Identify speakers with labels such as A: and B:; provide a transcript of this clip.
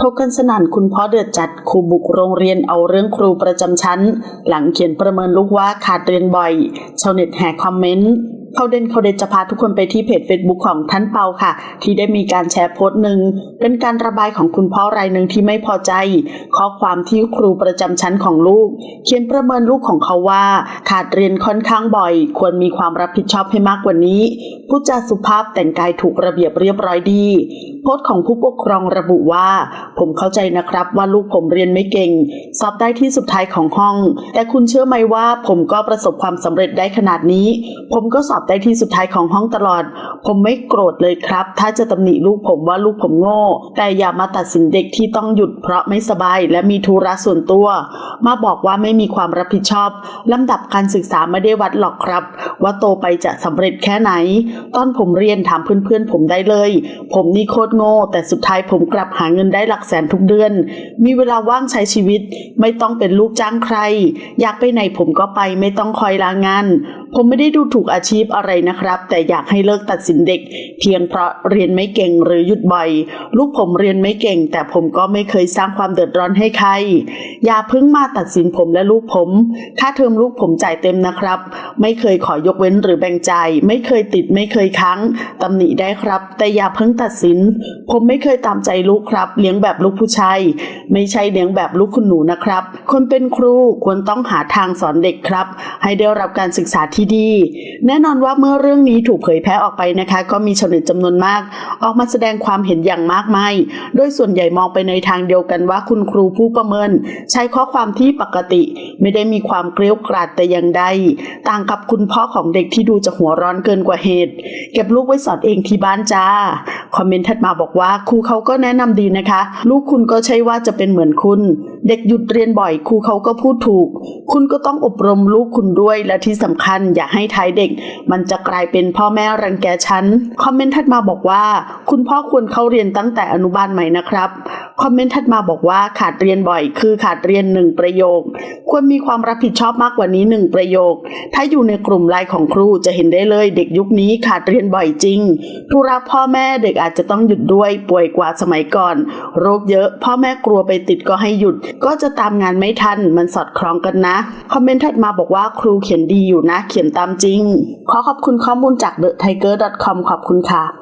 A: ทกันสนั่นคุณพ่อเดือดจัดครูบุกโรงเรียนเอาเรื่องครูประจำชั้น หลังเขียนประเมินลูกว่าขาดเรียนบ่อย ชาวเน็ตแห่คอมเมนต์ เขาเด่นเขาเด่นจะพาทุกคนไปที่เพจ Facebook ของท่านเปาค่ะ ที่ได้มีการแชร์โพสต์หนึ่งเป็นการระบายของคุณพ่อรายหนึ่งที่ไม่พอใจ ข้อความที่ครูประจำชั้นของลูก เขียนประเมินลูกของเขาว่า ขาดเรียนค่อนข้างบ่อย ควรมีความรับผิดชอบให้มากกว่านี้พูดจาสุภาพแต่งกายถูกระเบียบเรียบร้อยดี โพสต์ของผู้ปกครองระบุว่า ผมเข้าใจนะครับว่าลูกผมเรียนไม่เก่ง สอบได้ที่สุดท้ายของห้อง แต่คุณเชื่อไหมว่าผมก็ประสบความสำเร็จได้ขนาดนี้ ผมก็สอบได้ที่สุดท้ายของห้องตลอด ผมไม่โกรธเลยครับ ถ้าจะตำหนิลูกผมว่าลูกผมโง่ แต่อย่ามาตัดสินเด็กที่ต้องหยุดเพราะไม่สบาย และมีธุระส่วนตัว มาบอกว่าไม่มีความรับผิดชอบลำดับการศึกษาไม่ได้วัดหรอกครับ ว่าโตไปจะสำเร็จแค่ไหน ตอนผมเรียนถามเพื่อนๆผมได้เลย ผมนี่โคตรโง่ แต่สุดท้ายผมกลับหาเงินได้หลักแสนทุกเดือน มีเวลาว่างใช้ชีวิต ไม่ต้องเป็นลูกจ้างใคร อยากไปไหนผมก็ไปไม่ต้องคอยลางาน ผมไม่ได้ดูถูกอาชีพอะไรนะครับ แต่อยากให้เลิกตัดสินเด็ก เพียงเพราะเรียนไม่เก่งหรือหยุดบ่อย ลูกผมเรียนไม่เก่ง แต่ผมก็ไม่เคยสร้างความเดือดร้อนให้ใคร อย่าเพิ่งมาตัดสินผมและลูกผม ค่าเทอมลูกผมจ่ายเต็มนะครับ ไม่เคยขอยกเว้นหรือแบ่งใจไม่เคยติดไม่เคยค้างตำหนิได้ครับ แต่อย่าเพิ่งตัดสิน ผมไม่เคยตามใจลูกครับ เลี้ยงแบบลูกผู้ชายไม่ใช่เลี้ยงแบบลูกคุณหนูนะครับ คนเป็นครูควรต้องหาทางสอนเด็กครับ ให้ได้รับการศึกษาที่ดี แน่นอนว่าเมื่อเรื่องนี้ถูกเผยแพร่ออกไปนะคะ ก็มีชาวเน็ตจำนวนมาก ออกมาแสดงความเห็นอย่างมากมาย โดยส่วนใหญ่มองไปในทางเดียวกันว่าคุณครูผู้ประเมิน ใช้ข้อความที่ปกติ ไม่ได้มีความเกลียวกราดแต่อย่างใด ต่างกับคุณพ่อของเด็กที่ดูจะหัวร้อนเกินกว่าเหตุ เก็บลูกไว้สอนเองที่บ้านจ้า คอมเมนต์ถัดมาบอกว่าครูเขาก็แนะนำดีนะคะ ลูกคุณก็ใช่ว่าจะเป็นเหมือนคุณ เด็กหยุดเรียนบ่อยครูเขาก็พูดถูก คุณก็ต้องอบรมลูกคุณด้วยและที่สำคัญอย่าให้ท้ายเด็ก มันจะกลายเป็นพ่อแม่รังแกฉัน คอมเมนต์ถัดมาบอกว่า คุณพ่อควรเข้าเรียนตั้งแต่อนุบาลใหม่นะครับ คอมเมนต์ถัดมาบอกว่าขาดเรียนบ่อย คือขาดเรียนหนึ่งประโยค ควรมีความรับผิดชอบมากกว่านี้หนึ่งประโยค ถ้าอยู่ในกลุ่มไลน์ของครูจะเห็นได้เลยเด็กยุคนี้ขาดเรียนบ่อยจริงธุระพ่อแม่เด็กอาจจะต้องหยุดด้วยป่วยกว่าสมัยก่อน โรคเยอะ พ่อแม่กลัวไปติดก็ให้หยุด ก็จะตามงานไม่ทันมันสอดคล้องกันนะ คอมเมนต์ถัดมาบอกว่าครูเขียนดีอยู่นะ เขียนตามจริง ขอขอบคุณข้อมูลจาก thetiger.com ขอบคุณค่ะ